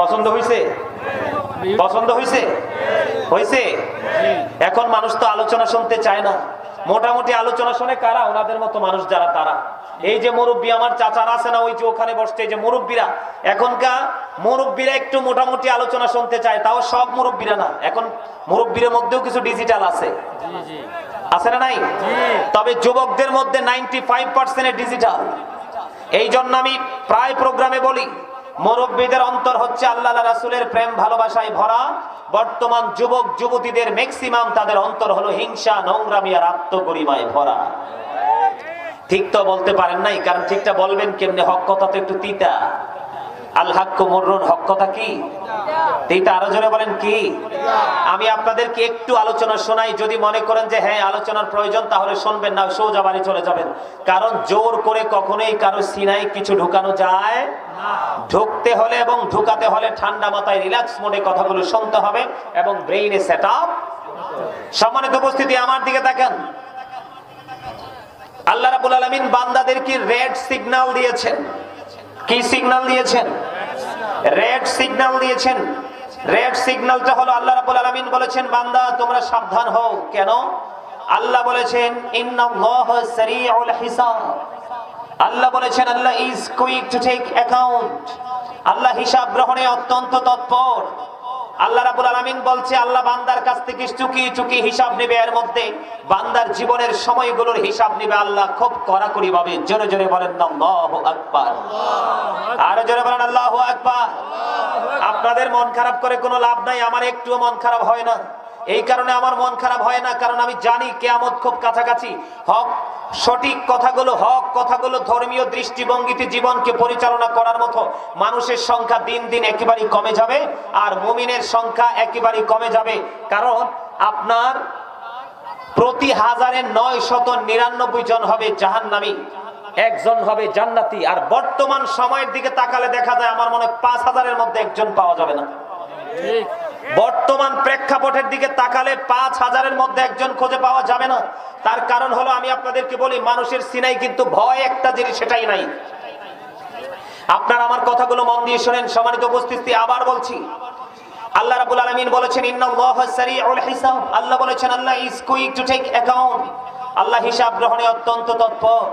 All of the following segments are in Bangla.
পছন্দ হয়েছে পছন্দ হয়েছে হয়েছে এখন মানুষ তো আলোচনা শুনতে চায় না। মোটামুটি আলোচনা শুনে কারা? ওনাদের মতো মানুষ যারা তারা। এই যে মুরব্বী, আমার চাচারা আছে না, ওই যে ওখানে বসছে যে মুরব্বীরা। এখনকার মুরব্বীরা একটু মোটামুটি আলোচনা শুনতে চায়, তাও সব মুরব্বীরা না। এখন মুরব্বীর মধ্যেও কিছু ডিজিটাল আছে। আছে না নাই? তবে যুবকদের মধ্যে নাইনটি ফাইভ পার্সেন্ট ডিজিটাল এই জন্য আমি প্রায় প্রোগ্রামে বলি মুরব্বীদের অন্তর হচ্ছে আল্লাহ রাসুলের প্রেম, ভালোবাসায় ভরা। বর্তমান যুবক, যুবতীদের ম্যাক্সিমাম তাদের অন্তর হলো হিংসা, নোংরামি আর আত্মগরিমায় ভরা। ঠিক তো বলতে পারেন নাই, কারণ ঠিকটা বলবেন কেমনে? হক কথা তো একটু তিতা। হক কথা কি? বলেন কি? আমি আপনাদেরকে একটু আলোচনা শোনাই, যদি মনে করেন যে হ্যাঁ আলোচনার প্রয়োজন, তাহলে শুনবেন না বাড়ি চলে যাবেন। কারণ জোর করে কখনোই কারও সিনাই কিছু ঢুকানো যায় ঢুকতে হলে এবং ঢুকাতে হলে ঠান্ডা মাথায় রিল্যাক্স মোডে কথাগুলো শুনতে হবে এবং ব্রেইনে সেট আপ সম্মানিত উপস্থিতি, আমার দিকে দেখেন আল্লাহ রাবুল আলমিন বান্দাদেরকে রেড সিগন্যাল দিয়েছেন? কি সিগন্যাল দিয়েছেন? রেড সিগন্যাল দিয়েছেন। রেড সিগন্যালটা হলো আল্লাহ রাবুল আলমিন বলেছেন, বান্দা, তোমরা সাবধান হও। কেন? আল্লাহ বলেছেন, ইন্নাল্লাহ সারিউল হিসাব। আল্লাহ বলেছেন, Allah is quick to take account Allah হিসাব গ্রহণে অত্যন্ত তৎপর। আল্লাহ রাবুল আলামিন বলছে, আল্লাহ বান্দার কাছ থেকে চুকি চুকি হিসাব নেবে। এর মধ্যে বান্দার জীবনের সময়গুলোর হিসাব নেবে আল্লাহ খুব কড়াকড়ি ভাবে। জোরে জোরে বলেন আকবার। আরও জোরে বলেন, আল্লাহু আকবার। আপনাদের মন খারাপ করে কোনো লাভ নাই, আমার একটুও মন খারাপ হয় না। এই কারণে আমার মন খারাপ হয় না, কারণ আমি জানি কেয়ামত খুব কাছাকাছি। হক, সঠিক কথাগুলো, হক কথাগুলো ধর্মীয় দৃষ্টিভঙ্গিতে জীবনকে পরিচালনা করার মতো মানুষের সংখ্যা দিন দিন একেবারেই কমে যাবে আর মুমিনের সংখ্যা একেবারেই কমে যাবে। কারণ আপনার প্রতি হাজারে নয় শত নিরানব্বই জন হবে জাহান্নামী, একজন হবে জান্নাতি। আর বর্তমান সময়ের দিকে তাকালে দেখা যায় আমার মনে পাঁচ হাজারের মধ্যে একজন পাওয়া যাবে না। বর্তমান প্রেক্ষাপটের দিকে তাকালে পাঁচ হাজারের মধ্যে একজন খুঁজে পাওয়া যাবে না। তার কারণ হলো আমি আপনাদেরকে বলি, মানুষের সিনাই কিন্তু ভয় একটা জিনিস, সেটাই নাই। আপনার আমার কথাগুলো মন দিয়ে শোনেন, সম্মানিত উপস্থিতি, আবার বলছি। আল্লাহ রাব্বুল আলামিন বলেছেন আল্লাহ বলেছেন, Allah is quick to take account Allah হিসাব গ্রহণে অত্যন্ত তৎপর।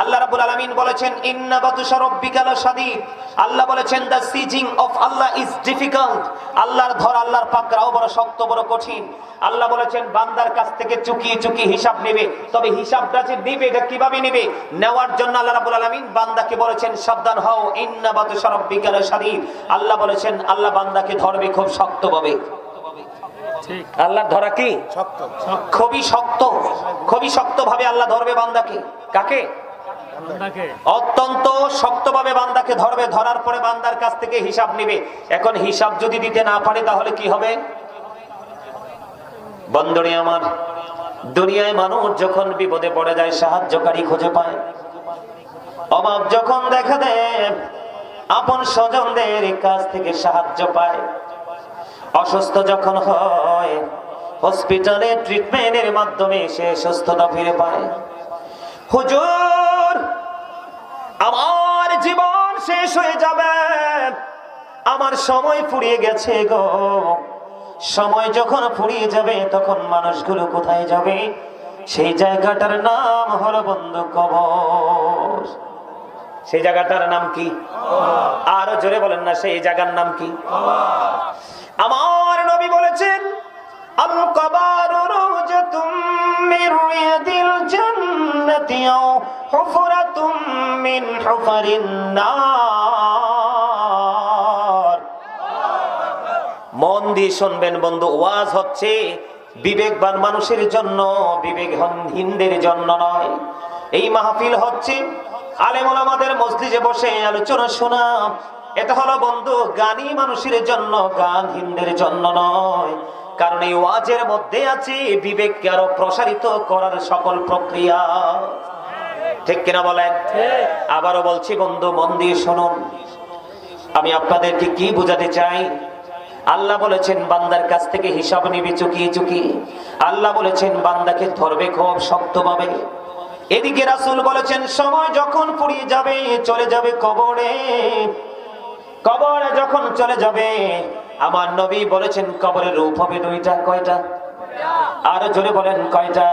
আল্লাহ রাব্বুল আলামিন বলেছেন ইন্না বাতুশা রাব্বিকা লাশাদীদ। আল্লাহ বলেছেন the seizing of Allah is difficult আল্লাহর ধর আল্লাহর পাকড়াও বড় শক্ত বড় কঠিন। আল্লাহ বলেছেন বান্দার কাছ থেকে চুকি চুকি হিসাব নেবে। তবে হিসাবটা যে নেবে এটা কীভাবে নেবে? নেওয়ার জন্য আল্লাহ রাব্বুল আলামিন বান্দাকে বলেছেন সাবধান হও ইন্না বাতুশা রাব্বিকা লাশাদীদ। আল্লাহ বলেছেন আল্লাহ বান্দাকে ধরবে খুব শক্তভাবে। আল্লাহর ধরা কি? খুবই শক্ত। খুবই শক্ত ভাবে আল্লাহ ধরবে বান্দাকে। কাকে? অত্যন্ত শক্তভাবে বান্দাকে ধরবে, ধরার পরে বান্দার কাছ থেকে হিসাব নিবে। এখন হিসাব যদি দিতে না পারে তাহলে কি হবে? বন্ধনে আমার, দুনিয়ায় মানুষ যখন বিপদে পড়ে যায়, সাহায্যকারী খুঁজে পায়। অভাব যখন দেখা দেয়, আপন স্বজনদের কাছ থেকে সাহায্য পায়। অসুস্থ যখন হয়, হসপিটালে ট্রিটমেন্টের মাধ্যমে সে সুস্থতা ফিরে পায়। হুজুর! আমার জীবন শেষ হয়ে যাবে। আমার সময় ফুরিয়ে গেছে গো। সময় যখন ফুরিয়ে যাবে, তখন মানুষগুলো কোথায় যাবে? সেই জায়গাটার নাম হলো বন্ধু কবর। সেই জায়গাটার নাম কি? আরও জোরে বলেন না, সেই জায়গার নাম কি? আমার নবী বলেছেন, আল কবারু রুজাতুম মির মিন হুফারিন নার। মন দিয়ে শুনবেন বন্ধু, ওয়াজ হচ্ছে বিবেকবান মানুষের জন্য বিবেকহীনদের জন্য নয়। এই মাহফিল হচ্ছে আলেমুল আমাদের মসজিদে বসে আলোচনা শোনা। এটা হলো বন্ধু, গানি মানুষের জন্য গানহীনদের জন্য নয়। কারণ এই ওয়াজের মধ্যে আছে বিবেককে আরও প্রসারিত করার সকল প্রক্রিয়া। ঠিক কিনা বলেন? আবারও বলছি বন্ধু মন দিয়ে শুনুন। আমি আপনাদেরকে কি বোঝাতে চাই? আল্লাহ বলেছেন বান্দার কাছ থেকে হিসাব নিবে চুকিয়ে চুকিয়ে। আল্লাহ বলেছেন বান্দাকে ধরবে খুব শক্তভাবে। এদিকে রাসূল বলেছেন সময় যখন ফুরিয়ে যাবে চলে যাবে কবরে। কবরে যখন চলে যাবে আমার নবী বলেছেন কবরের রূপ হবে দুইটা কয়টা? আর জোরে বলেন কয়টা?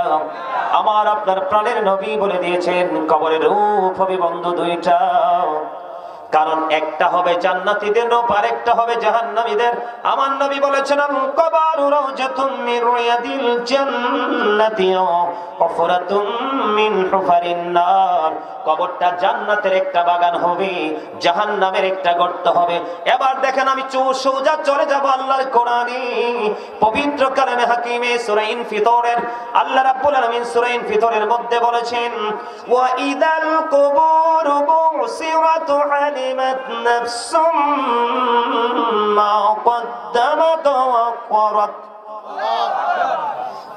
আমার আপনার প্রাণের নবী বলে দিয়েছেন, কবরের রূপ হবে বন্ধু দুইটা। কারণ একটা হবে জান্নাতীদের রূপ আর একটা হবে জাহান্নামীদের। আমার নবী বলেছেন কবারু রিয়াদিল ওয়া মিন হুফারিন নার। কবরটা জান্নাতের একটা বাগান হবে, জাহান্নামের একটা গর্ত হবে। এবার দেখেন, আমি চৌ সোজা চলে যাব আল্লাহর কোরআনে। পবিত্র কালামে হাকিমে সূরা ইনফিতরের, আল্লাহ রাব্বুল আলামিন সূরা ইনফিতরের মধ্যে বলেছেন, ওয়া ইদাল কুবুর নাফসুম মা কদ্দামাত ওয়া করাত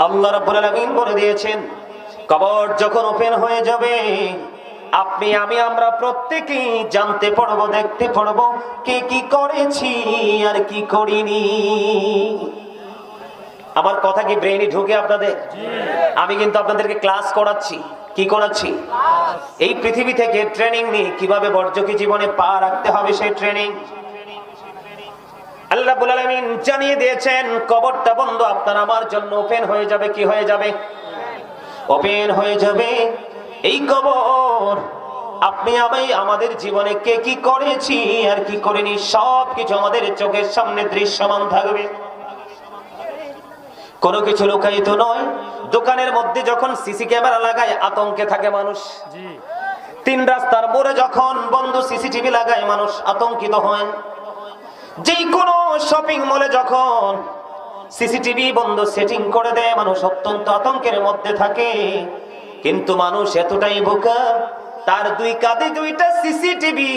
আল্লাহ রাব্বুল আলামিন বলে দিয়েছেন, কবর যখন ওপেন হয়ে যাবে, আপনি, আমি, আমরা প্রত্যেকেই জানতে পারব দেখতে পারব কে কি করেছি আর কি করিনি। আমার কথা কি ব্রেইনে ঢুকে আপনাদের? আমি কিন্তু আপনাদেরকে ক্লাস করাচ্ছি। কি করাচ্ছি এই পৃথিবী থেকে ট্রেনিং নিয়ে কীভাবে বর্জকি জীবনে পা রাখতে হবে সেই ট্রেনিং আল্লাহ আলামিন জানিয়ে দিয়েছেন, কবরটা বন্ধ, আপনার আমার জন্য ওপেন হয়ে যাবে, কি হয়ে যাবে? ওপেন হয়ে যাবে। এই কবর, আপনি আমি, আমাদের জীবনে কে কি করেছি আর কি করিনি সব কিছু আমাদের চোখের সামনে দৃশ্যমান থাকবে। কোনো কিছু লুকায়িত নয়। দোকানের মধ্যে যখন সিসি ক্যামেরা লাগায় আতঙ্কে থাকে মানুষ। তিন রাস্তার মোড়ে যখন বন্ধ সিসিটিভি লাগায় মানুষ আতঙ্কিত হয়। যে কোনো শপিং মলে যখন সিসিটিভি বন্ধ সেটিং করে দেয় মানুষ অত্যন্ত আতঙ্কের মধ্যে থাকে। কিন্তু মানুষ এতটাই বোকা তার দুই কাঁধে দুইটা সিসিটিভি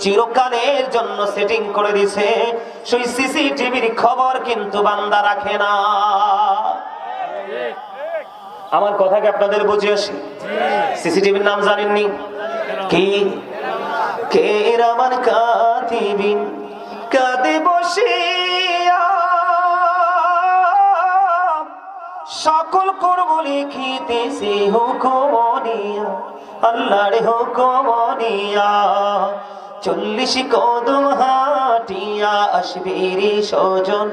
চিরকালের জন্য সেটিং করে দিছে। সেই সিসিটিভির খবর কিন্তু বান্দা রাখে না। আমার কথা কি আপনাদের বুঝে আসে। সিসিটিভির নাম জানেননি? কি? কে রামান কাতিবিন? কাঁদে বসিয়া সকল করব লিখিতেছি হুকুমনিয়া আল্লাহর হুকুমনিয়া। চল্লিশ কদম হাটিয়া আসবে রে সজন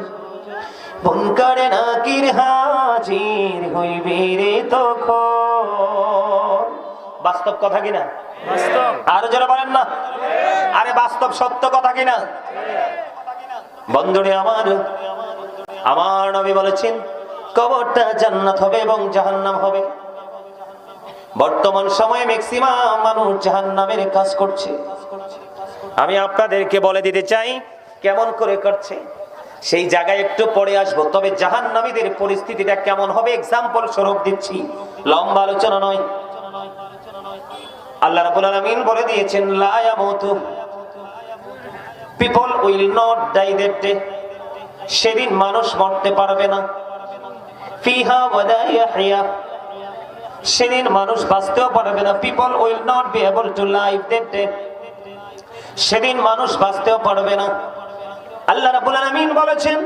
বনকারে নাকির হাজির হইবে রে তখন। বাস্তব কথা কিনা আরও যারা বলেন না। আরে বাস্তব সত্য কথা কিনা বন্ধুরে আমার আমার নবী বলেছেন কবরটা জান্নাত হবে এবং জাহান্নাম হবে। বর্তমান সময়ে ম্যাক্সিমাম মানুষ জাহান্নামের কাজ করছে। আমি আপনাদেরকে বলে দিতে চাই, কেমন করে করছে? সেই জায়গায় একটু পরে আসব, তবে জাহান্নামীদের পরিস্থিতিটা কেমন হবে? এক্সাম্পল স্বরূপ দিচ্ছি। লম্বা আলোচনা নয়। আল্লাহ রাব্বুল আলামিন বলে দিয়েছেন, লা ইয়ামুতু। পিপল উইল নট ডাই সেদিন মানুষ মরতে পারবে না। ফিহা ওয়ালা ইয়াহইয়া। সেদিন মানুষ বাঁচতেও পারবে না। People will not be able to live that day সেদিন মানুষ বাঁচতেও পারবে না। আল্লাহ রাব্বুল আলামিন বলেছেন,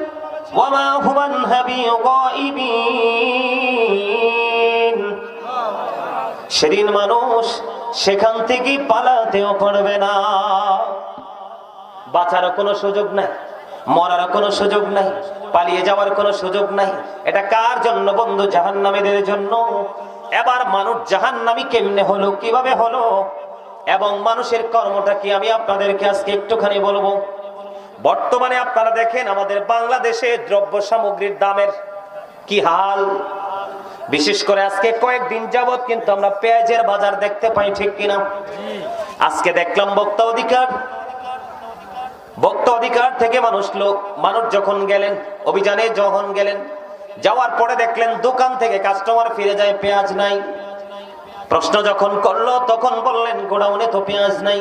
ওয়ামা হুমান হাবি গায়িবিন। সেদিন মানুষ সেখান থেকে পালাতেও পারবে না। বাঁচার কোনো সুযোগ নাই। মরার কোনো সুযোগ নাই, পালিয়ে যাওয়ার কোনো সুযোগ নাই। এটা কার জন্য বন্ধু জাহান্নামীদের জন্য? এবার মানুষ জাহান্নামী কেমনে হলো, কীভাবে হলো? এবং মানুষের কর্মটা কি আমি আপনাদেরকে আজকে একটুখানি বলব? বর্তমানে আপনারা দেখেন আমাদের বাংলাদেশে দ্রব্য সামগ্রীর দামের কি হাল? বিশেষ করে আজকে কয়েকদিন যাবৎ কিন্তু আমরা পেঁয়াজের বাজার দেখতে পাই ঠিক কিনা। আজকে দেখলাম বক্তা অধিকার ভক্ত অধিকার থেকে মানুষ লোক। মানুষ যখন গেলেন, অভিযানে যখন গেলেন, যাওয়ার পরে দেখলেন দোকান থেকে কাস্টমার ফিরে যায়, পেঁয়াজ নাই। প্রশ্ন যখন করল, তখন বললেন, গোডাউনে তো পেঁয়াজ নাই।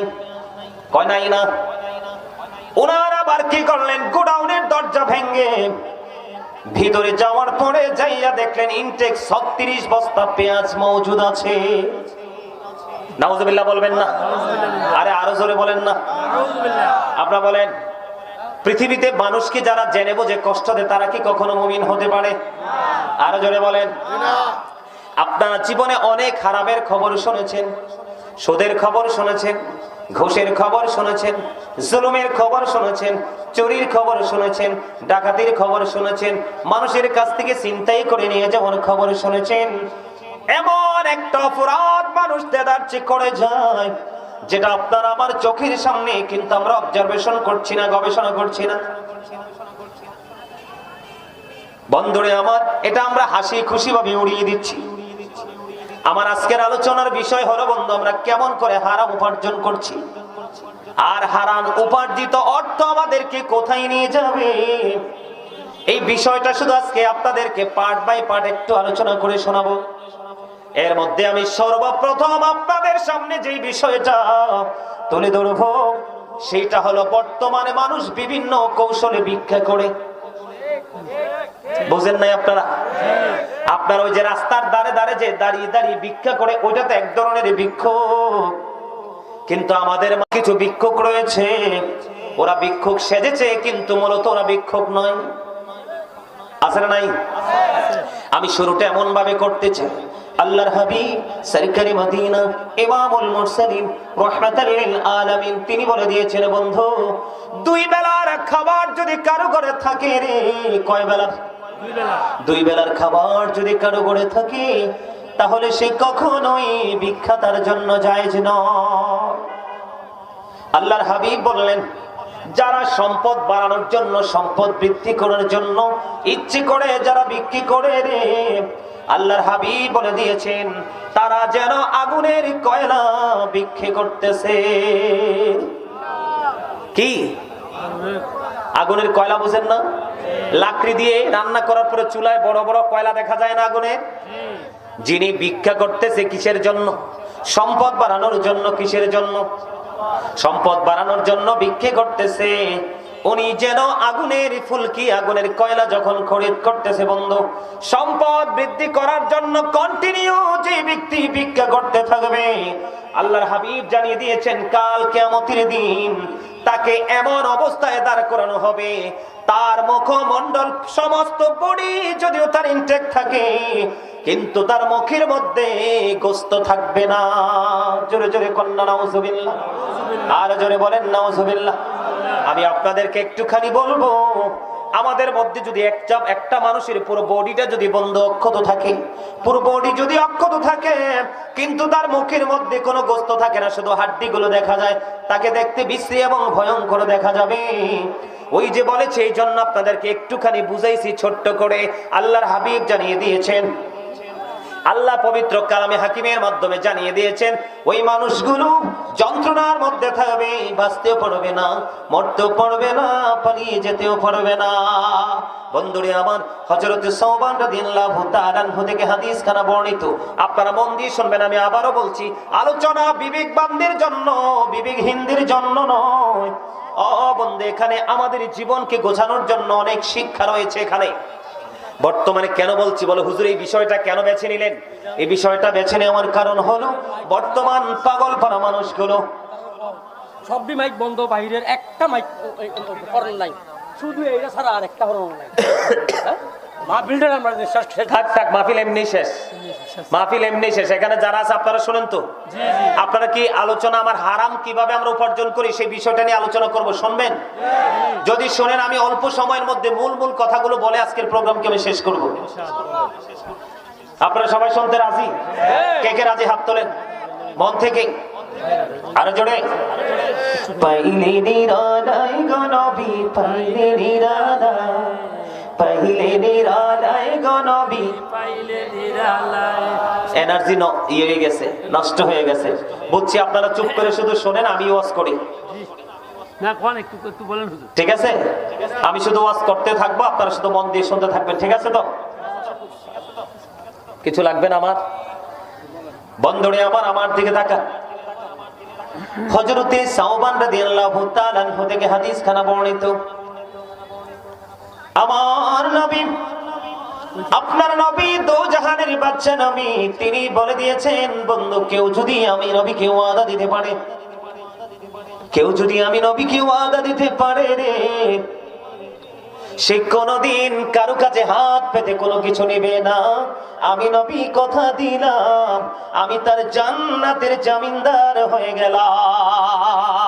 কয়, নাই না। ওনার আবার কি করলেন? গোডাউনের দরজা ভেঙ্গে ভিতরে যাওয়ার পরে যাইয়া দেখলেন ইনটেক ছত্রিশ বস্তা পেঁয়াজ মজুদ আছে। নাউজুবিল্লাহ বলবেন না? আরে আরও জোরে বলেন না। আপনারা বলেন, পৃথিবীতে মানুষকে যারা জেনে বোঝে কষ্ট দেয়, তারা কি কখনো মুমিন হতে পারে? আরও জোরে বলেন। আপনারা জীবনে অনেক খারাপের খবর শুনেছেন, সুদের খবর শুনেছেন, ঘুষের খবর শুনেছেন, জুলুমের খবর শুনেছেন, চুরির খবর শুনেছেন, ডাকাতির খবর শুনেছেন, মানুষের কাছ থেকে চিন্তাই করে নিয়ে যাওয়ার খবর শুনেছেন। এমন একটা অপরাধ মানুষ দেদার্চি করে যায়, যেটা আপনার আমার চোখের সামনে কিন্তু আমরা অবজারভেশন করছি না, গবেষণা করছি না। বন্ধুরে আমার, এটা আমরা হাসি খুশি ভাবে উড়িয়ে দিচ্ছি। আমার আজকের আলোচনার বিষয় হলো, বন্ধু, আমরা কেমন করে হারাম উপার্জন করছি? আর হারাম উপার্জিত অর্থ আমাদেরকে কোথায় নিয়ে যাবে? এই বিষয়টা শুধু আজকে আপনাদেরকে পার্ট বাই পার্ট একটু আলোচনা করে শোনাবো। এর মধ্যে আমি সর্বপ্রথম আপনাদের সামনে যে বিষয়টা তুলে ধরবো, সেইটা হলো বর্তমানে মানুষ বিভিন্ন কৌশলে ভিক্ষা করে। বুঝেন নাই আপনারা? আপনার ওই যে রাস্তার ধারে ধারে যে দাঁড়িয়ে দাঁড়িয়ে ভিক্ষা করে ওইটা তো এক ধরনের ভিক্ষুক। কিন্তু আমাদের কিছু বিক্ষোভ রয়েছে, ওরা বিক্ষোভ সেজেছে, কিন্তু মূলত ওরা বিক্ষোভ নয়। আছে না নাই? আমি শুরুটা এমন ভাবে করতে চাই। আল্লাহর হাবিব সরকারি মদিনা ইমামুল মুরসালিন রাহমাতাল লিল আলামিন তিনি বলে দিয়েছেন বন্ধু দুই বেলার খাবার যদি কারও ঘরে থাকে রে কয় বেলা দুই বেলার। খাবার যদি কারও ঘরে থাকে তাহলে সে কখনোই ভিক্ষা জন্য জায়েজ নয়। আল্লাহর হাবিব বললেন যারা সম্পদ বাড়ানোর জন্য, সম্পদ বৃদ্ধি করার জন্য ইচ্ছে করে, যারা বিক্রি করে রে, আল্লাহর হাবিব বলে দিয়েছেন, তারা যেন আগুনের কয়লা বিক্রি করতেছে। কি? আগুনের কয়লা বুঝেন না? লাকড়ি দিয়ে রান্না করার পরে চুলায় বড় বড় কয়লা দেখা যায় না আগুনের যিনি ভিক্ষা করতেছে কিসের জন্য? সম্পদ বাড়ানোর জন্য কিসের জন্য? সম্পদ বাড়ানোর জন্য ভিক্ষে করতেছে। উনি যেন আগুনের ফুলকি, আগুনের কয়লা যখন খরিদ করতেছে, বন্ধু, সম্পদ বৃদ্ধি করার জন্য কন্টিনিউ যে ব্যক্তি ভিক্ষা করতে থাকবে, আল্লাহর হাবিব জানিয়ে দিয়েছেন, কাল কেমতির দিন তাকে এমন অবস্থায় দাঁড় করানো হবে। তার মুখমণ্ডল সমস্ত বডি যদিও তার ইনটেক থাকে কিন্তু তার মুখের মধ্যে গোস্ত থাকবে না। জোরে জোরে কন্যা, নাউজুবিল্লাহ। আর জোরে বলেন, নাউজুবিল্লাহ। আমি আপনাদেরকে একটুখানি বলব, আমাদের মধ্যে যদি একটা একটা মানুষের পুরো বডিটা যদি বন্ধ অক্ষত থাকে, পুরো বডি যদি অক্ষত থাকে, কিন্তু তার মুখের মধ্যে কোনো গোস্ত থাকে না, শুধু হাড্ডি গুলো দেখা যায়, তাকে দেখতে বিশ্রী এবং ভয়ঙ্কর দেখা যাবে। ওই যে বলেছে এই জন্য আপনাদেরকে একটুখানি বুঝাইছি ছোট্ট করে। আল্লাহর হাবিব জানিয়ে দিয়েছেন আল্লাহ পবিত্র কালামে হাকিমের মাধ্যমে জানিয়ে দিয়েছেন, ওই মানুষগুলো যন্ত্রণার মধ্যে থাকবে, বাঁচতেও পারবে না, মরতেও পারবে না, পালিয়ে যেতেও পারবে না। বন্ধুরে আমার হজরত সৌবান রাদিয়াল্লাহু তাআলা আনহু থেকে হাদিস খানা বর্ণিত। আপনারা মন দিয়ে শুনবেন, আমি আবারও বলছি, আলোচনা বিবেকবানদের জন্য বিবেকহীনদের জন্য নয়। অ, বন্ধু, এখানে আমাদের জীবনকে গোছানোর জন্য অনেক শিক্ষা রয়েছে এখানে। বর্তমানে কেন বলছি বলো? হুজুর এই বিষয়টা কেন বেছে নিলেন? এই বিষয়টা বেছে নেওয়ার কারণ হলো বর্তমান পাগল করা মানুষগুলো। সবই মাইক বন্ধ বাইরের একটা মাইক নাই। শুধু এইটা ছাড়া আর একটা হরণ নাই। হ্যাঁ? আমরা যে শেষ- শেষ- থাক থাক মাহফিল এমনি শেষ। মাহফিল এমনি শেষ। এখানে যারা আছে আপনারা শুনেন তো। আপনারা কি আলোচনা আমার হারাম? কীভাবে আমরা উপার্জন করি? সেই বিষয়টা নিয়ে আলোচনা করব। শুনবেন? যদি শোনেন আমি অল্প সময়ের মধ্যে মূল মূল কথাগুলো বলে আজকের প্রোগ্রামকে আমি শেষ করব। আপনারা সবাই শুনতে রাজি? কে কে রাজি? হাত তোলেন। মন থেকে। আরও জোরে। পাইলে নিরালায় গনবি পাইলে নিরালায় পাইলে নিরালায় গনবি এনার্জি ইয়ে হয়ে গেছে নষ্ট হয়ে গেছে। বুঝছি আপনারা চুপ করে শুধু শোনেন আমি ওয়াজ করি। ঠিক আছে? আমি শুধু ওয়াজ করতে থাকব আপনারা শুধু মন দিয়ে শুনতে থাকবেন ঠিক আছে তো? কিছু লাগবে না আমার? বন্ধুরে আমার আমার দিকে তাকা হযরতে সাওবান রাদিয়াল্লাহু তাআলা থেকে হাদিস খানা বর্ণিত। আমার নবী, আপনার নবী দো জাহানের বাচ্চা নবী। তিনি বলে দিয়েছেন, বন্ধু, কেউ যদি আমি নবীকে ওয়াদা দিতে পারে, কেউ যদি আমি নবীকে ওয়াদা দিতে পারে রে, সে কোনদিন কারও কাছে হাত পেতে কোনো কিছু নেবে না। আমি নবী কথা দিলাম, আমি তার জান্নাতের জামিনদার হয়ে গেলাম।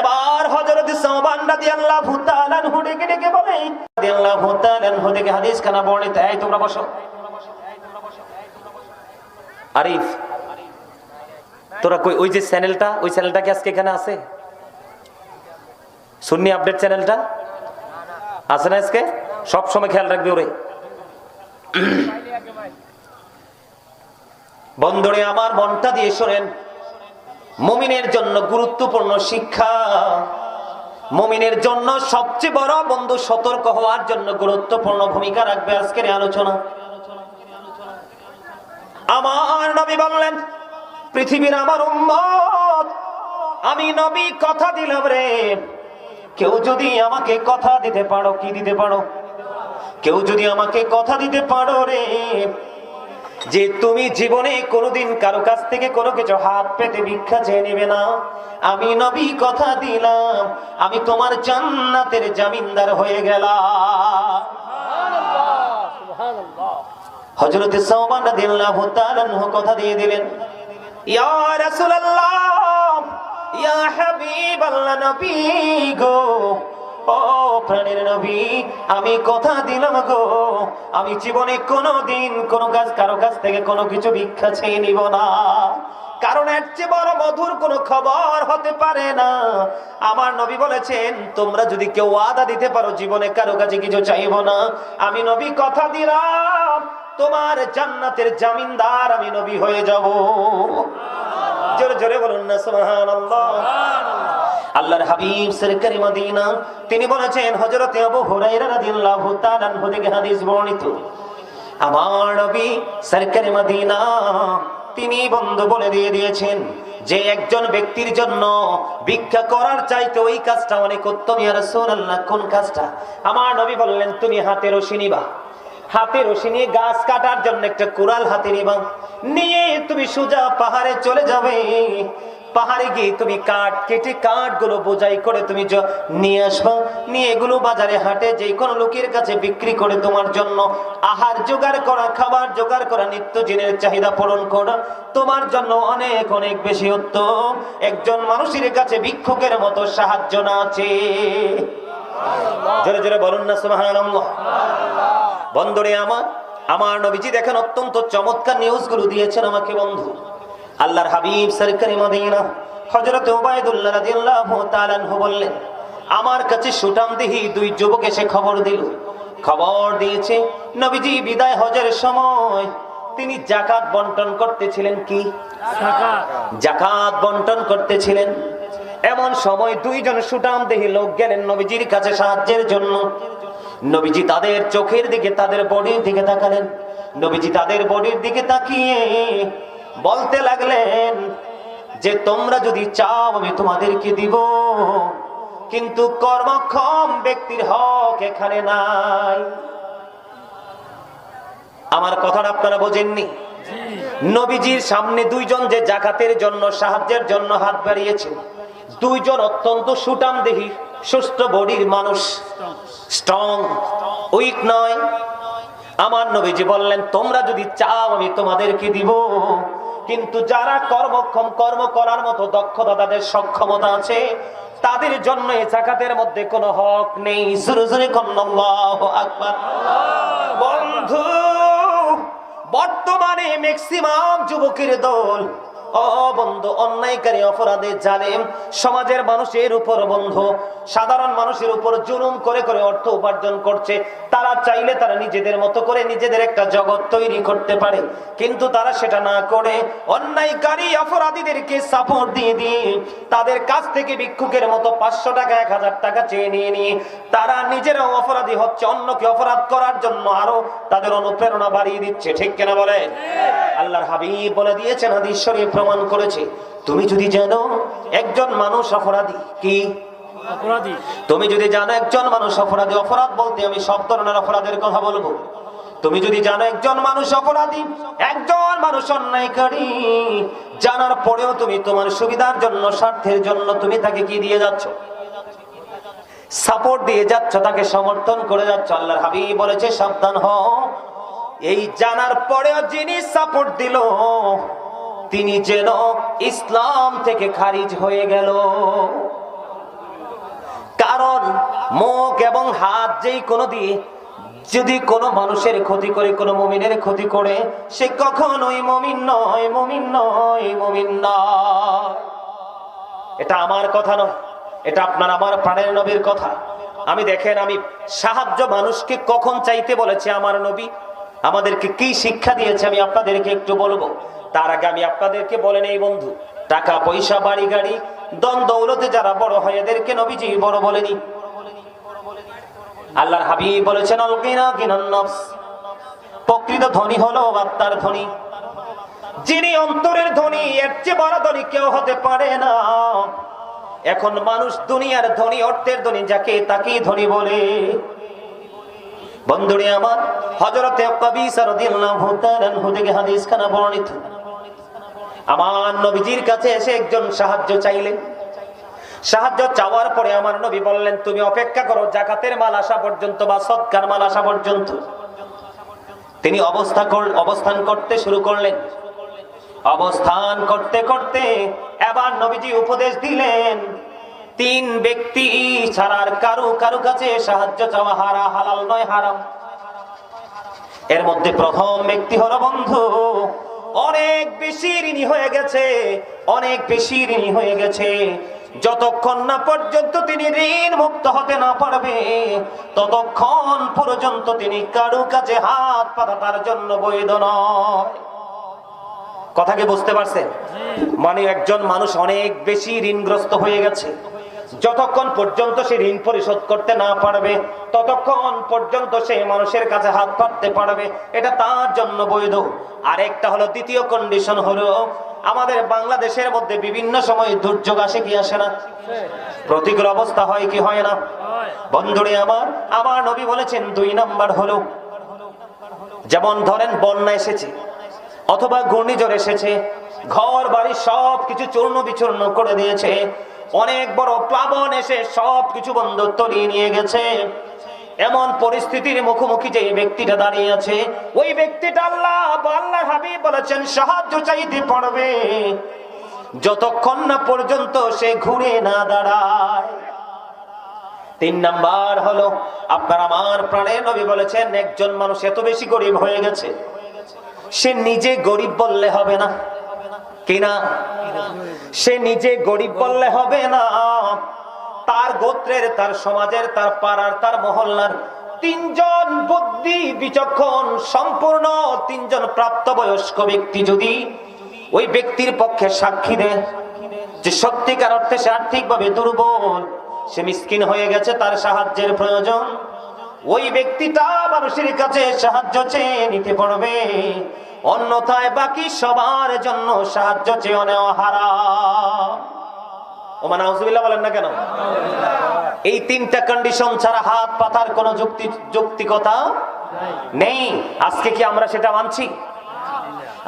এবার হযরত সাওবান রাদিয়াল্লাহু তাআলা আনহু ডেকে ডেকে বলে, রাদিয়াল্লাহু তাআলা আনহু থেকে হাদিস খানা বর্ণিত, এই তোমরা বসো। আরিফ, তোরা কই, ওই যে চ্যানেলটা, ওই চ্যানেলটা কি আজকে এখানে আছে? সুন্নি আপডেট চ্যানেলটা? আছে না আজকে? সব সময় খেয়াল রাখবে ওরে। বন্ধুরে আমার মনটা দিয়ে শোনেন। মুমিনের জন্য গুরুত্বপূর্ণ শিক্ষা। মমিনের জন্য সবচেয়ে বড় বন্ধু সতর্ক হওয়ার জন্য গুরুত্বপূর্ণ ভূমিকা রাখবে আজকের আলোচনা। আমার নবী বললেন, পৃথিবীর আমার উম্মত, আমি নবী, কথা দিলাম রে। কেউ যদি আমাকে কথা দিতে পারো, কি দিতে পারো? কেউ যদি আমাকে কথা দিতে পারো রে যে তুমি জীবনে কোনোদিন কারও কাছ থেকে কোনো কিছু হাত পেতে ভিক্ষা চেয়ে নেবে না। আমি নবী কথা দিলাম, আমি তোমার জান্নাতের জামিনদার হয়ে গেলাম। তাআলা আনহু কথা দিয়ে দিলেন, ইয়া রাসূলুল্লাহ, ইয়া হাবিবাল্লাহ নবী গো ও প্রাণের নবী, আমি কথা দিলাম গো। আমি জীবনে কোনোদিন কোনো কাজ কারও কাছ থেকে কোনো কিছু ভিক্ষা চেয়ে নিব না। কারণ এর চেয়ে বড় মধুর কোনো খবর হতে পারে না। আমার নবী বলেছেন, তোমরা যদি কেউ ওয়াদা দিতে পারো, জীবনে কারও কাছে কিছু চাইব না। আমি নবী কথা দিলাম, তোমার জান্নাতের জামিনদার আমি নবী হয়ে যাব। জোরে জোরে বলুন না, সুবহানাল্লাহ। আল্লাহর হাবিব সরকারি মদিনা, তিনি বলেছেন, হযরতে আবু হুরায়রা রাদিয়াল্লাহু তাআলা আনহু থেকে হাদিস বর্ণিত, আমার নবী সরকারি মদিনা, তিনি বন্ধু বলে দিয়ে দিয়েছেন, যে একজন ব্যক্তির জন্য ভিক্ষা করার চাইতে ওই কাজটা অনেক উত্তম। ইয়া রাসূলুল্লাহ, কোন কাজটা? আমার নবী বললেন, তুমি হাতে রশি নিবা। হাতে রশি নিয়ে গাছ কাটার জন্য একটা কুড়াল হাতে নিবা। নিয়ে তুমি সোজা পাহাড়ে চলে যাবে। পাহাড়ে গিয়ে তুমি কাঠ কেটে কাঠগুলো বোঝাই করে তুমি নিয়ে আসবা। নিয়ে এগুলো বাজারে হাটে যে কোনো লোকের কাছে বিক্রি করে তোমার জন্য আহার জোগাড় করা, খাবার জোগাড় করা, নিত্য দিনের চাহিদা পূরণ করা তোমার জন্য অনেক অনেক বেশি উত্তম। একজন মানুষের কাছে ভিক্ষুকের মতো সাহায্য না আছে। জোরে জোরে বলুন না, সুবহানাল্লাহ। বন্ধুরে আমার আমার নবীজি দেখেন অত্যন্ত চমৎকার নিউজগুলো দিয়েছেন আমাকে বন্ধু। আল্লাহর হাবিব সরকারি মদিনা হযরত উবাইদুল্লাহ রাদিয়াল্লাহু তাআলা বললেন আমার কাছে সুটাম দিহি দুই যুবক এসে খবর দিল। খবর দিয়েছে নবীজি বিদায় হজের সময় তিনি জাকাত বন্টন করতেছিলেন কি? জাকাত। বন্টন করতেছিলেন। এমন সময় দুইজন সুটাম দেহি লোক গেলেন নবীজির কাছে সাহায্যের জন্য। নবীজি তাদের চোখের দিকে তাদের বডির দিকে তাকালেন। নবীজি তাদের বডির দিকে তাকিয়ে বলতে লাগলেন যে তোমরা যদি চাও আমি তোমাদেরকে দিব, কিন্তু কর্মক্ষম ব্যক্তির হক এখানে নাই। আমার কথাটা আপনারা বোঝেননি? নবীজির সামনে দুইজন যে জাকাতের জন্য, সাহায্যের জন্য হাত বাড়িয়েছে, দুইজন অত্যন্ত সুটাম দেহি সুস্থ বডির মানুষ। স্ট্রং, উইক নয়। আমার নবীজি বললেন, তোমরা যদি চাও আমি তোমাদেরকে দিব কিন্তু যারা কর্মক্ষম কর্ম করার মতো দক্ষতা তাদের সক্ষমতা আছে, তাদের জন্য এই জাকাতের মধ্যে কোনো হক নেই। জোরে আকবার। বন্ধু, বর্তমানে ম্যাক্সিমাম যুবকের দল বন্ধু অন্যায়কারী অপরাধে জালেম সমাজের মানুষের উপর বন্ধু সাধারণ মানুষের উপর জুলুম করে করে অর্থ উপার্জন করছে। তারা চাইলে তারা নিজেদের মতো করে নিজেদের একটা জগৎ তৈরি করতে পারে কিন্তু তারা সেটা না করে। অন্যায়কারী অপরাধীদেরকে সাপোর্ট দিয়ে দিয়ে তাদের কাছ থেকে ভিক্ষুকের মতো পাঁচশো টাকা এক হাজার টাকা চেয়ে নিয়ে নিয়ে তারা নিজেরাও অপরাধী হচ্ছে অন্যকে অপরাধ করার জন্য আরও তাদের অনুপ্রেরণা বাড়িয়ে দিচ্ছে। ঠিক কেনা বলে আল্লাহর হাবিব বলে দিয়েছেন হাদিস শরীফ প্রমাণ করেছে। তুমি যদি জানো একজন মানুষ অপরাধী কি? অপরাধী। তুমি যদি জানো একজন মানুষ অপরাধী অপরাধ বলতে আমি সব ধরনের অপরাধের কথা বলব। তুমি যদি জানো একজন মানুষ অপরাধী একজন মানুষ অন্যায়কারী জানার পরেও তুমি তোমার সুবিধার জন্য স্বার্থের জন্য তুমি তাকে কি দিয়ে যাচ্ছ? সাপোর্ট দিয়ে যাচ্ছ তাকে সমর্থন করে যাচ্ছ। আল্লাহর হাবিব বলেছে সাবধান হও। এই জানার পরেও যিনি সাপোর্ট দিল তিনি যেন ইসলাম থেকে খারিজ হয়ে গেল। কারণ মুখ এবং হাত যেই কোনো দিয়ে যদি কোনো মানুষের ক্ষতি করে, কোনো মমিনের ক্ষতি করে, সে কখনোই মমিন নয় মমিন নয়, মমিন এটা আমার কথা নয়, এটা আপনার আমার প্রাণের নবীর কথা। আমি দেখেন, আমি সাহায্য মানুষকে কখন চাইতে বলেছে আমার নবী? আমাদেরকে কি শিক্ষা দিয়েছে আমি আপনাদেরকে একটু বলব। তার আগে আমি আপনাদেরকে বলে নেই, বন্ধু টাকা পয়সা বাড়ি গাড়ি দন দৌলতে যারা বড় হয় এদেরকে নবীজি বড় বলেনি আল্লাহর হাবিব বলেছেন প্রকৃত ধনী হলো আত্মার ধনী। যিনি অন্তরের ধনী, এর চেয়ে বড় ধনী কেউ হতে পারে না। এখন মানুষ দুনিয়ার ধনী, অর্থের ধনী, যাকে তাকেই ধনী বলে। বন্ধুরে আমার হজরতে কবি থেকে হাদিস খানা বর্ণিত। আমার নবীজির কাছে এসে একজন সাহায্য চাইলেন। সাহায্য চাওয়ার পরে আমার নবী বললেন, তুমি অপেক্ষা করো, জাকাতের মাল আসা পর্যন্ত বা সৎকার মাল আসা পর্যন্ত। তিনি অবস্থা অবস্থান করতে শুরু করলেন। অবস্থান করতে করতে এবার নবীজি উপদেশ দিলেন, তিন ব্যক্তি ছাড়ার কারু কারু কাছে সাহায্য চাওয়া হারা, হালাল নয়, হারাম। এর মধ্যে প্রথম ব্যক্তি হলো বন্ধু অনেক বেশি ঋণী হয়ে গেছে, অনেক বেশি ঋণী হয়ে গেছে। যতক্ষণ না পর্যন্ত তিনি ঋণ মুক্ত হতে না পারবে, ততক্ষণ পর্যন্ত তিনি কারু কাছে হাত পাতা তার জন্য বৈধ নয়। কথা কি বুঝতে পারছেন? মানে একজন মানুষ অনেক বেশি ঋণগ্রস্ত হয়ে গেছে। যতক্ষণ পর্যন্ত সে ঋণ পরিশোধ করতে না পারবে, ততক্ষণ পর্যন্ত সে মানুষের কাছে হাত পাততে পারবে। এটা তার জন্য বৈধ। আরেকটা হলো, দ্বিতীয় কন্ডিশন হলো, আমাদের বাংলাদেশের মধ্যে বিভিন্ন সময় দুর্যোগ আসে কি আসে না? প্রতিকূল অবস্থা হয় কি হয় না? বন্ধুরে আমার আমার নবী বলেছেন দুই নাম্বার হলো, যেমন ধরেন বন্যা এসেছে, অথবা ঘূর্ণিঝড় এসেছে, ঘর বাড়ি সব কিছু চূর্ণ বিচূর্ণ করে দিয়েছে অনেক বড় প্লাবন এসে সব কিছু বন্ধ নিয়ে গেছে। এমন পরিস্থিতির মুখোমুখি যে ব্যক্তিটা দাঁড়িয়ে আছে, ওই ব্যক্তিটা আল্লাহ আল্লাহ হাবিব বলেছেন, সাহায্য চাইতে পারবে। যতক্ষণ না পর্যন্ত সে ঘুরে না দাঁড়ায়। তিন নাম্বার হলো, আপনার আমার প্রাণের নবী বলেছেন, একজন মানুষ এত বেশি গরিব হয়ে গেছে, সে নিজে গরিব বললে হবে না। কিনা? সে নিজে গরিব বললে হবে না। তার গোত্রের, তার সমাজের, তার পাড়ার, তার মহল্লার তিনজন বুদ্ধি বিচক্ষণ, সম্পূর্ণ তিনজন প্রাপ্তবয়স্ক ব্যক্তি যদি ওই ব্যক্তির পক্ষে সাক্ষী দেয় যে সত্যিকার অর্থে সে আর্থিকভাবে দুর্বল, সে মিসকিন হয়ে গেছে, তার সাহায্যের প্রয়োজন, ওই ব্যক্তিটা মানুষের কাছে সাহায্য চেয়ে নিতে পারবে। অন্যথায় বাকি সবার জন্য সাহায্য চেয়ে নেওয়া হারাম। মানে বলেন না কেন? এই তিনটা কন্ডিশন ছাড়া হাত পাতার কোনো যুক্তি নেই। আজকে কি আমরা সেটা মানছি?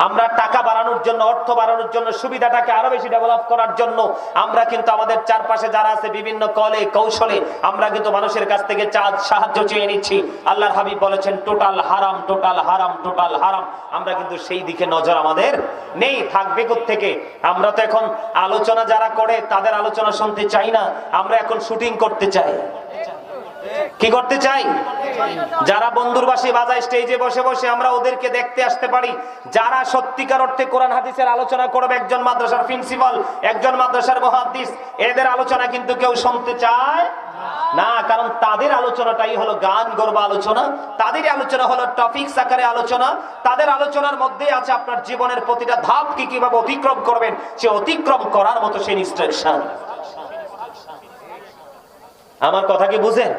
আমরা টাকা বাড়ানোর জন্য, অর্থ বাড়ানোর জন্য, সুবিধাটাকে আরও বেশি ডেভেলপ করার জন্য আমরা কিন্তু আমাদের চারপাশে যারা আছে, বিভিন্ন কলে, কৌশলে, আমরা কিন্তু মানুষের কাছ থেকে চাঁদ, সাহায্য চেয়ে নিচ্ছি। আল্লাহর হাবিব বলেছেন, টোটাল হারাম টোটাল হারাম টোটাল হারাম। আমরা কিন্তু সেই দিকে নজর আমাদের নেই, থাকবে থেকে আমরা তো এখন আলোচনা যারা করে, তাদের আলোচনা শুনতে চাই না। আমরা এখন শুটিং করতে চাই। কি করতে চাই? যারা বন্ধুর বাসী বাজায় স্টেজে বসে বসে আমরা ওদেরকে দেখতে আসতে পারি। যারা সত্যিকার অর্থে কোরআন হাদিসের আলোচনা করবে, একজন মাদ্রাসার প্রিন্সিপাল একজন মাদ্রাসার মহাদিস এদের আলোচনা কিন্তু কেউ শুনতে চায় না। কারণ তাদের আলোচনাটাই হলো গান গর্ব আলোচনা, তাদের আলোচনা হলো টপিক আকারে আলোচনা, তাদের আলোচনার মধ্যে আছে আপনার জীবনের প্রতিটা ধাপ কি কীভাবে অতিক্রম করবেন, সে অতিক্রম করার মতো সেই ইনস্ট্রাকশন আমার কথা কি বুঝেন?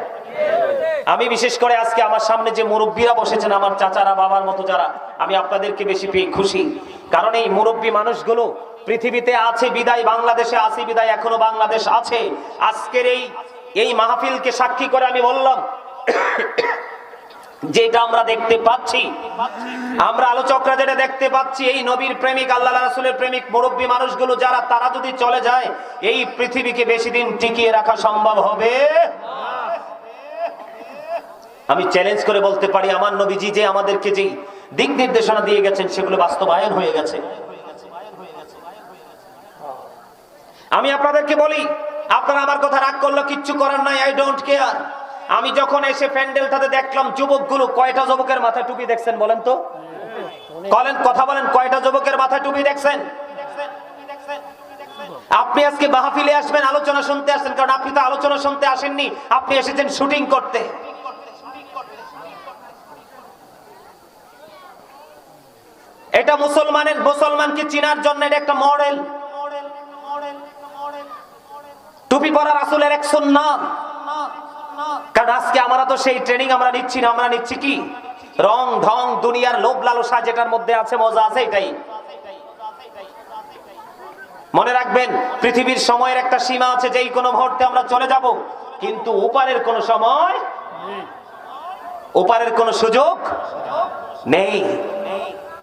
আমি বিশেষ করে আজকে আমার সামনে যে মুরব্বীরা বসেছেন, আমার চাচারা, বাবার মতো যারা, আমি আপনাদেরকে বেশি পেয়ে খুশি। কারণ এই মুরব্বী মানুষগুলো পৃথিবীতে আছে, বিদায় বাংলাদেশে আছে, বিদায় এখনও বাংলাদেশ আছে। আজকের এই এই মাহফিলকে সাক্ষী করে আমি বললাম যেটা আমরা দেখতে পাচ্ছি। আমরা আলোচকরা যেটা দেখতে পাচ্ছি, এই নবীর প্রেমিক আল্লাহ রাসুলের প্রেমিক মুরব্বী মানুষগুলো, যারা তারা যদি চলে যায়, এই পৃথিবীকে বেশি দিন টিকিয়ে রাখা সম্ভব হবে। আমি চ্যালেঞ্জ করে বলতে পারি, আমার নবীজি যে আমাদেরকে যেই দিক নির্দেশনা দিয়ে গেছেন, সেগুলো বাস্তবায়ন হয়ে গেছে। আমি আপনাদেরকে বলি, আপনারা আমার কথা রাগ করল কিচ্ছু করার নাই আই ডোন্ট কেয়ার আমি যখন এসে প্যান্ডেলটাতে দেখলাম, যুবকগুলো কয়টা যুবকের মাথায় টুপি দেখছেন বলেন তো? বলেন কথা বলেন, কয়টা যুবকের মাথায় টুপি দেখছেন? আপনি আজকে মাহফিলে আসবেন, আলোচনা শুনতে আসছেন, কারণ আপনি তো আলোচনা শুনতে আসেননি, আপনি এসেছেন শুটিং করতে। এটা মুসলমানের, মুসলমানকে চিনার জন্য এটা একটা মডেল। টুপি পরা রাসুলের এক না কারণ আজকে আমরা তো সেই ট্রেনিং আমরা নিচ্ছি না, আমরা নিচ্ছি কি? রং, ঢং, দুনিয়ার লোভ লালসা যেটার মধ্যে আছে, মজা আছে এটাই। মনে রাখবেন, পৃথিবীর সময়ের একটা সীমা আছে, যেই কোনো মুহূর্তে আমরা চলে যাব, কিন্তু ওপারের কোনো সময়, ওপারের কোনো সুযোগ নেই।